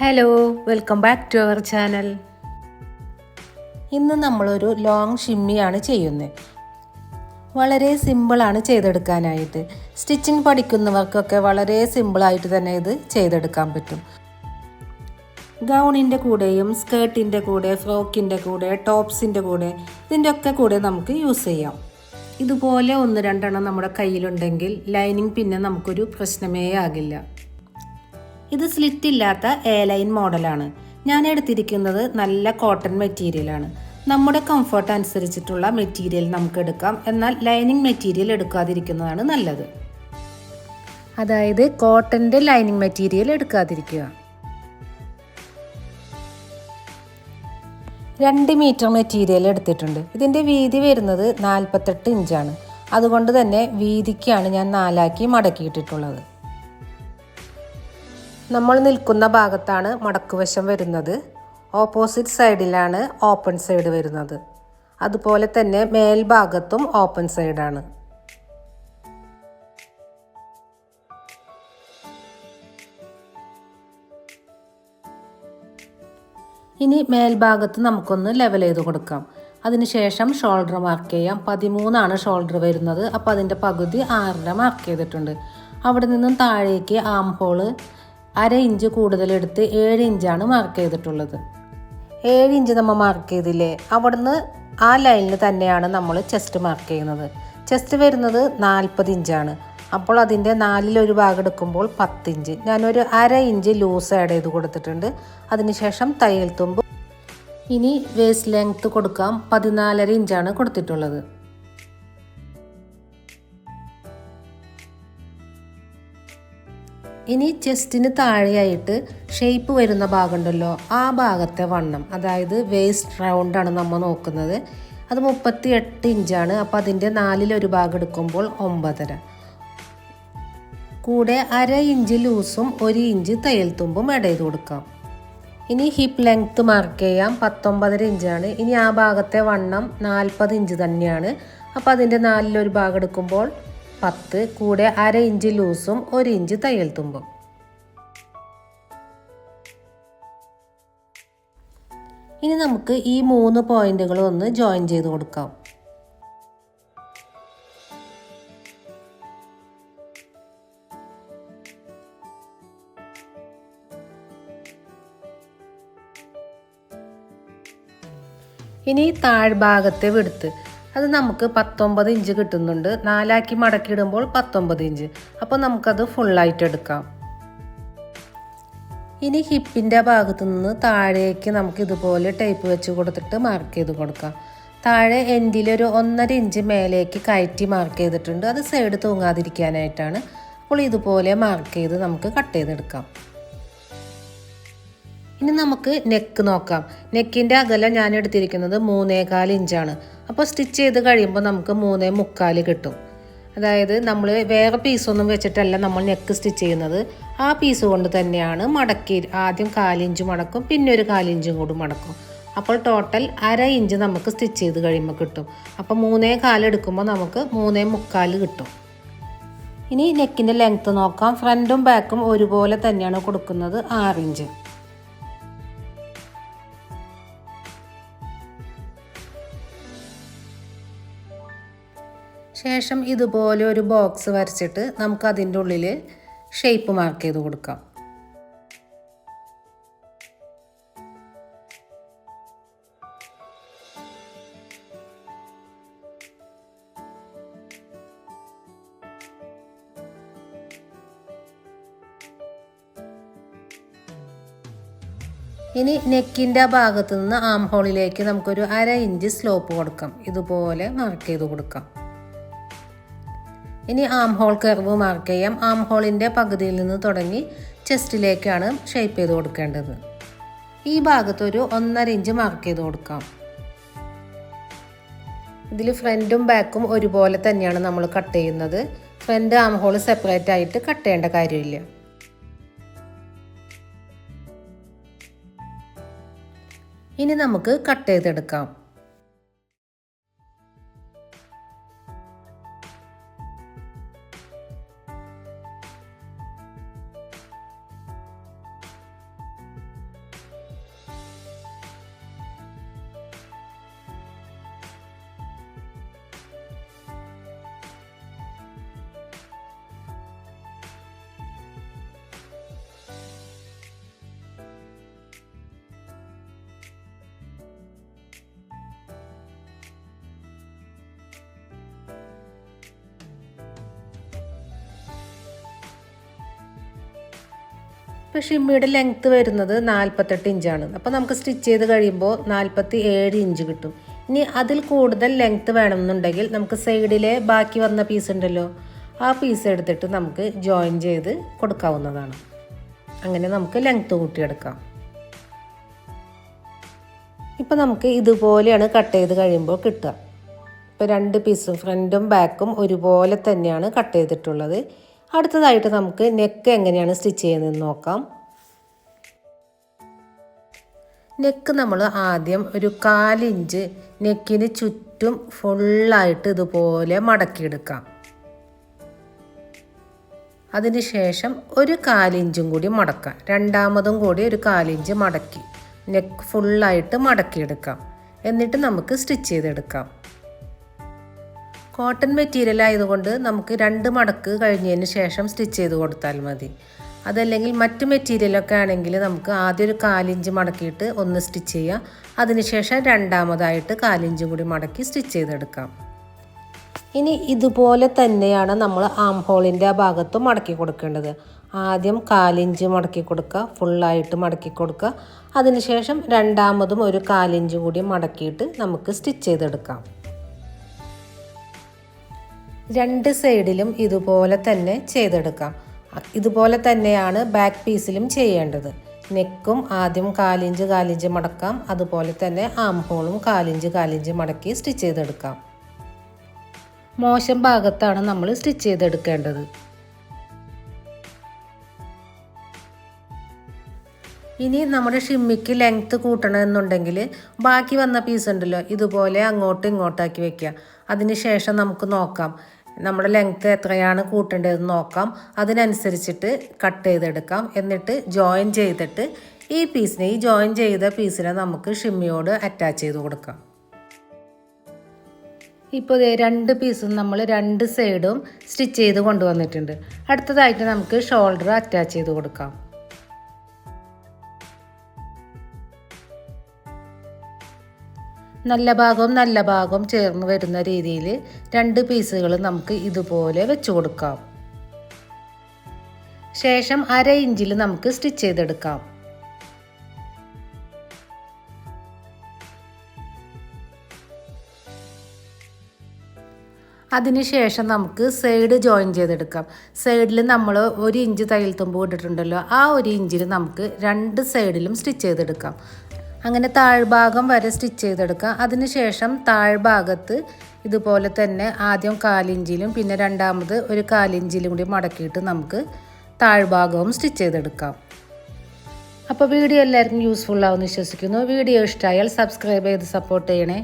Hello welcome back to our channel ഇന്ന് നമ്മളൊരു long ഷിമ്മിയാണ് ചെയ്യുന്നത് വളരെ സിമ്പിളാണ് ചെയ്തെടുക്കാനായിട്ട്. സ്റ്റിച്ചിങ് പഠിക്കുന്നവർക്കൊക്കെ വളരെ സിമ്പിളായിട്ട് തന്നെ ഇത് ചെയ്തെടുക്കാൻ പറ്റും. ഗൗണിന്റെ കൂടെയും സ്കേർട്ടിന്റെ കൂടെ ഫ്രോക്കിന്റെ കൂടെ ടോപ്സിന്റെ കൂടെ ഇതിന്റെ ഒക്കെ കൂടെ നമുക്ക് യൂസ് ചെയ്യാം. ഇതുപോലെ ഒന്ന് രണ്ടെണ്ണം നമ്മുടെ കയ്യിലുണ്ടെങ്കിൽ ലൈനിങ് പിന്നെ നമുക്കൊരു പ്രശ്നമേ ആകില്ല. ഇത് സ്ലിറ്റ് ഇല്ലാത്ത എ ലൈൻ മോഡലാണ് ഞാൻ എടുത്തിരിക്കുന്നത് നല്ല കോട്ടൺ മെറ്റീരിയലാണ് നമ്മുടെ കംഫർട്ട് അനുസരിച്ചിട്ടുള്ള മെറ്റീരിയൽ നമുക്ക് എടുക്കാം. എന്നാൽ ലൈനിങ് മെറ്റീരിയൽ എടുക്കാതിരിക്കുന്നതാണ് നല്ലത്. അതായത് കോട്ടന്റെ ലൈനിങ് മെറ്റീരിയൽ എടുക്കാതിരിക്കുക. രണ്ട് മീറ്റർ മെറ്റീരിയൽ എടുത്തിട്ടുണ്ട്. ഇതിന്റെ വീതി വരുന്നത് നാൽപ്പത്തെട്ട് ഇഞ്ചാണ് അതുകൊണ്ട് തന്നെ വീതിക്കാണ് ഞാൻ നാലാക്കി മടക്കിയിട്ടിട്ടുള്ളത്. നമ്മൾ നിൽക്കുന്ന ഭാഗത്താണ് മടക്കുവശം വരുന്നത്. ഓപ്പോസിറ്റ് സൈഡിലാണ് ഓപ്പൺ സൈഡ് വരുന്നത്. അതുപോലെ തന്നെ മേൽഭാഗത്തും ഓപ്പൺ സൈഡാണ് ഇനി മേൽഭാഗത്ത് നമുക്കൊന്ന് ലെവൽ ചെയ്ത് കൊടുക്കാം. അതിനുശേഷം ഷോൾഡർ മാർക്ക് ചെയ്യാം. പതിമൂന്നാണ് ഷോൾഡർ വരുന്നത്. അപ്പോൾ അതിന്റെ പകുതി ആറര മാർക്ക് ചെയ്തിട്ടുണ്ട്. അവിടെ നിന്നും താഴേക്ക് ആം ഹോൾ അര ഇഞ്ച് കൂടുതലെടുത്ത് ഏഴ് ഇഞ്ചാണ് മാർക്ക് ചെയ്തിട്ടുള്ളത്. ഏഴ് ഇഞ്ച് നമ്മൾ മാർക്ക് ചെയ്തില്ലേ? അവിടുന്ന് ആ ലൈനിൽ തന്നെയാണ് നമ്മൾ ചെസ്റ്റ് മാർക്ക് ചെയ്യുന്നത്. ചെസ്റ്റ് വരുന്നത് നാൽപ്പത് ഇഞ്ചാണ്. അപ്പോൾ അതിന്റെ നാലിലൊരു ഭാഗം എടുക്കുമ്പോൾ പത്ത് ഇഞ്ച്. ഞാനൊരു അര ഇഞ്ച് ലൂസ് ആഡ് ചെയ്ത് കൊടുത്തിട്ടുണ്ട്. അതിനുശേഷം തയ്യൽ തുമ്പ്. ഇനി വേസ്റ്റ് ലെങ്ത്ത് കൊടുക്കാം. പതിനാലര ഇഞ്ചാണ് കൊടുത്തിട്ടുള്ളത്. ഇനി ചെസ്റ്റിന് താഴെയായിട്ട് ഷേപ്പ് വരുന്ന ഭാഗമുണ്ടല്ലോ ആ ഭാഗത്തെ വണ്ണം. അതായത് വേസ്റ്റ് റൗണ്ടാണ് നമ്മൾ നോക്കുന്നത്. അത് മുപ്പത്തി എട്ട് ഇഞ്ചാണ്. അപ്പോൾ അതിന്റെ നാലിലൊരു ഭാഗം എടുക്കുമ്പോൾ ഒമ്പതര. കൂടെ അര ഇഞ്ച് ലൂസും ഒരു ഇഞ്ച് തയ്യൽ തുമ്പും ആഡ് ചെയ്ത് കൊടുക്കാം. ഇനി ഹിപ്പ് ലെങ്ത്ത് മാർക്ക് ചെയ്യാം. പത്തൊമ്പതര ഇഞ്ചാണ്. ഇനി ആ ഭാഗത്തെ വണ്ണം നാൽപ്പത് ഇഞ്ച് തന്നെയാണ്. അപ്പോൾ അതിന്റെ നാലിലൊരു ഭാഗം എടുക്കുമ്പോൾ പത്ത് കൂടെ അര ഇഞ്ച് ലൂസും ഒരു ഇഞ്ച് തയ്യൽ തുമ്പും. ഇനി നമുക്ക് ഈ മൂന്ന് പോയിന്റുകൾ ഒന്ന് ജോയിൻ ചെയ്ത് കൊടുക്കാം. ഇനി താഴ്ഭാഗത്തെ വിടുത്ത് അത് നമുക്ക് പത്തൊമ്പത് ഇഞ്ച് കിട്ടുന്നുണ്ട്. നാലാക്കി മടക്കിയിടുമ്പോൾ പത്തൊമ്പത് ഇഞ്ച്. അപ്പോൾ നമുക്കത് ഫുള്ളായിട്ട് എടുക്കാം. ഇനി ഹിപ്പിന്റെ ഭാഗത്തു നിന്ന് താഴേക്ക് നമുക്ക് ഇതുപോലെ ടേപ്പ് വെച്ച് കൊടുത്തിട്ട് മാർക്ക് ചെയ്ത് കൊടുക്കാം. താഴെ എൻഡിലൊരു ഒന്നര ഇഞ്ച് മേലേക്ക് കയറ്റി മാർക്ക് ചെയ്തിട്ടുണ്ട്. അത് സൈഡ് തൂങ്ങാതിരിക്കാനായിട്ടാണ്. അപ്പോൾ ഇതുപോലെ മാർക്ക് ചെയ്ത് നമുക്ക് കട്ട് ചെയ്തെടുക്കാം. ഇനി നമുക്ക് നെക്ക്. നോക്കാം നെക്കിന്റെ അകലം ഞാൻ എടുത്തിരിക്കുന്നത് മൂന്നേകാൽ ഇഞ്ചാണ്. അപ്പോൾ സ്റ്റിച്ച് ചെയ്ത് കഴിയുമ്പോൾ നമുക്ക് മൂന്നേ മുക്കാൽ കിട്ടും. അതായത് നമ്മൾ വേറെ പീസൊന്നും വെച്ചിട്ടല്ല നമ്മൾ നെക്ക് സ്റ്റിച്ച് ചെയ്യുന്നത്. ആ പീസ് കൊണ്ട് തന്നെയാണ് മടക്കി ആദ്യം കാലിഞ്ച് മടക്കും പിന്നെ ഒരു കാലിഞ്ചും കൂടി മടക്കും. അപ്പോൾ ടോട്ടൽ അര ഇഞ്ച് നമുക്ക് സ്റ്റിച്ച് ചെയ്ത് കഴിയുമ്പോൾ കിട്ടും. അപ്പോൾ മൂന്നേ കാലെടുക്കുമ്പോൾ നമുക്ക് മൂന്നേ മുക്കാൽ കിട്ടും. ഇനി നെക്കിന്റെ ലെങ്ത്ത് നോക്കാം. ഫ്രണ്ടും ബാക്കും ഒരുപോലെ തന്നെയാണ് കൊടുക്കുന്നത് ആറ് ശേഷം ഇതുപോലെ ഒരു ബോക്സ് വരച്ചിട്ട് നമുക്ക് അതിന്റെ ഉള്ളിൽ ഷേപ്പ് മാർക്ക് ചെയ്ത് കൊടുക്കാം. ഇനി നെക്കിന്റെ ഭാഗത്തു നിന്ന് ആം ഹോളിലേക്ക് നമുക്കൊരു അര ഇഞ്ച് സ്ലോപ്പ് കൊടുക്കാം. ഇതുപോലെ മാർക്ക് ചെയ്ത് കൊടുക്കാം. ഇനി ആം ഹോൾ കർവ് മാർക്ക് ചെയ്യാം. ആം ഹോളിന്റെ പകുതിയിൽ നിന്ന് തുടങ്ങി ചെസ്റ്റിലേക്കാണ് ഷേപ്പ് ചെയ്ത് കൊടുക്കേണ്ടത്. ഈ ഭാഗത്തൊരു ഒന്നര ഇഞ്ച് മാർക്ക് ചെയ്ത് കൊടുക്കാം. ഇതിൽ ഫ്രണ്ടും ബാക്കും ഒരുപോലെ തന്നെയാണ് നമ്മൾ കട്ട് ചെയ്യുന്നത്. ഫ്രണ്ട് ആം ഹോൾ സെപ്പറേറ്റ് ആയിട്ട് കട്ട് ചെയ്യേണ്ട കാര്യമില്ല. ഇനി നമുക്ക് കട്ട് ചെയ്തെടുക്കാം. അപ്പോൾ ഷിമ്മിയുടെ ലെങ്ത്ത് വരുന്നത് നാൽപ്പത്തെട്ട് ഇഞ്ചാണ് അപ്പോൾ നമുക്ക് സ്റ്റിച്ച് ചെയ്ത് കഴിയുമ്പോൾ നാൽപ്പത്തി ഏഴ് ഇഞ്ച് കിട്ടും. ഇനി അതിൽ കൂടുതൽ ലെങ്ത്ത് വേണമെന്നുണ്ടെങ്കിൽ നമുക്ക് സൈഡിലെ ബാക്കി വന്ന പീസ് ഉണ്ടല്ലോ ആ പീസ് എടുത്തിട്ട് നമുക്ക് ജോയിൻ ചെയ്ത് കൊടുക്കാവുന്നതാണ്. അങ്ങനെ നമുക്ക് ലെങ്ത്ത് കൂട്ടിയെടുക്കാം. ഇപ്പോൾ നമുക്ക് ഇതുപോലെയാണ് കട്ട് ചെയ്ത് കഴിയുമ്പോൾ കിട്ടുക. ഇപ്പോൾ രണ്ട് പീസും ഫ്രണ്ടും ബാക്കും ഒരുപോലെ തന്നെയാണ് കട്ട് ചെയ്തിട്ടുള്ളത്. അടുത്തതായിട്ട് നമുക്ക് നെക്ക് എങ്ങനെയാണ് സ്റ്റിച്ച് ചെയ്യുന്നതെന്ന് നോക്കാം. നെക്ക് നമ്മൾ ആദ്യം ഒരു കാലിഞ്ച് നെക്കിന് ചുറ്റും ഫുള്ളായിട്ട് ഇതുപോലെ മടക്കിയെടുക്കാം. അതിനുശേഷം ഒരു കാലിഞ്ചും കൂടി മടക്കാം. രണ്ടാമതും കൂടി ഒരു കാലിഞ്ച് മടക്കി. നെക്ക് ഫുള്ളായിട്ട് മടക്കിയെടുക്കാം. എന്നിട്ട് നമുക്ക് സ്റ്റിച്ച് ചെയ്തെടുക്കാം. കോട്ടൺ മെറ്റീരിയൽ ആയതുകൊണ്ട് നമുക്ക് രണ്ട് മടക്ക് കഴിഞ്ഞതിന് ശേഷം സ്റ്റിച്ച് ചെയ്ത് കൊടുത്താൽ മതി. അതല്ലെങ്കിൽ മറ്റ് മെറ്റീരിയലൊക്കെ ആണെങ്കിൽ നമുക്ക് ആദ്യം ഒരു കാലിഞ്ച് മടക്കിയിട്ട് ഒന്ന് സ്റ്റിച്ച് ചെയ്യാം. അതിനുശേഷം രണ്ടാമതായിട്ട് കാലിഞ്ചും കൂടി മടക്കി സ്റ്റിച്ച് ചെയ്തെടുക്കാം. ഇനി ഇതുപോലെ തന്നെയാണ് നമ്മൾ ആം ഹോളിന്റെ ആ ഭാഗത്തും മടക്കി കൊടുക്കേണ്ടത്. ആദ്യം കാലിഞ്ച് മടക്കി കൊടുക്കുക ഫുള്ളായിട്ട് മടക്കി കൊടുക്കുക. അതിനുശേഷം രണ്ടാമതും ഒരു കാലിഞ്ച് കൂടി മടക്കിയിട്ട് നമുക്ക് സ്റ്റിച്ച് ചെയ്തെടുക്കാം. രണ്ട് സൈഡിലും ഇതുപോലെ തന്നെ ചെയ്തെടുക്കാം. ഇതുപോലെ തന്നെയാണ് ബാക്ക് പീസിലും ചെയ്യേണ്ടത്. നെക്കും ആദ്യം കാലിഞ്ച് കാലിഞ്ച് മടക്കാം. അതുപോലെ തന്നെ ആം കാലിഞ്ച് കാലിഞ്ച് മടക്കി സ്റ്റിച്ച് ചെയ്തെടുക്കാം. മോശം ഭാഗത്താണ് നമ്മൾ സ്റ്റിച്ച് ചെയ്തെടുക്കേണ്ടത്. ഇനി നമ്മുടെ ഷിമ്മിക്ക് ലെങ്ത്ത് കൂട്ടണമെന്നുണ്ടെങ്കിൽ ബാക്കി വന്ന പീസ് ഉണ്ടല്ലോ ഇതുപോലെ അങ്ങോട്ടും ഇങ്ങോട്ടാക്കി വെക്കുക. അതിന് ശേഷം നമുക്ക് നോക്കാം. നമ്മുടെ ലെങ്ത്ത് എത്രയാണ് കൂട്ടേണ്ടതെന്ന് നോക്കാം. അതിനനുസരിച്ചിട്ട് കട്ട് ചെയ്തെടുക്കാം. എന്നിട്ട് ജോയിൻ ചെയ്തിട്ട് ഈ പീസിനെ ഈ ജോയിൻ ചെയ്ത പീസിനെ നമുക്ക് ഷിമ്മിയോട് അറ്റാച്ച് ചെയ്ത് കൊടുക്കാം. ഇപ്പോൾ രണ്ട് പീസും നമ്മൾ രണ്ട് സൈഡും സ്റ്റിച്ച് ചെയ്ത് കൊണ്ടുവന്നിട്ടുണ്ട്. അടുത്തതായിട്ട് നമുക്ക് ഷോൾഡർ അറ്റാച്ച് ചെയ്ത് കൊടുക്കാം. നല്ല ഭാഗവും നല്ല ഭാഗവും ചേർന്ന് വരുന്ന രീതിയിൽ രണ്ട് പീസുകൾ നമുക്ക് ഇതുപോലെ വെച്ച് കൊടുക്കാം. ശേഷം അര ഇഞ്ചിൽ നമുക്ക് സ്റ്റിച്ച് ചെയ്തെടുക്കാം. അതിനുശേഷം നമുക്ക് സൈഡ് ജോയിൻ ചെയ്തെടുക്കാം. സൈഡിൽ നമ്മൾ ഒരു ഇഞ്ച് തയ്യൽ തുമ്പ് ഇട്ടിട്ടുണ്ടല്ലോ ആ ഒരു ഇഞ്ചിൽ നമുക്ക് രണ്ട് സൈഡിലും സ്റ്റിച്ച് ചെയ്തെടുക്കാം. അങ്ങനെ താഴ്ഭാഗം വരെ സ്റ്റിച്ച് ചെയ്തെടുക്കുക. അതിനുശേഷം താഴ്ഭാഗത്ത് ഇതുപോലെ തന്നെ ആദ്യം കാലിഞ്ചിലും പിന്നെ രണ്ടാമത് ഒരു കാലിഞ്ചിലും കൂടി മടക്കിയിട്ട് നമുക്ക് താഴ്ഭാഗവും സ്റ്റിച്ച് ചെയ്തെടുക്കാം. അപ്പോൾ വീഡിയോ എല്ലാവർക്കും യൂസ്ഫുൾ ആവുമെന്ന് വിശ്വസിക്കുന്നു. വീഡിയോ ഇഷ്ടമായാൽ സബ്സ്ക്രൈബ് ചെയ്ത് സപ്പോർട്ട് ചെയ്യണേ.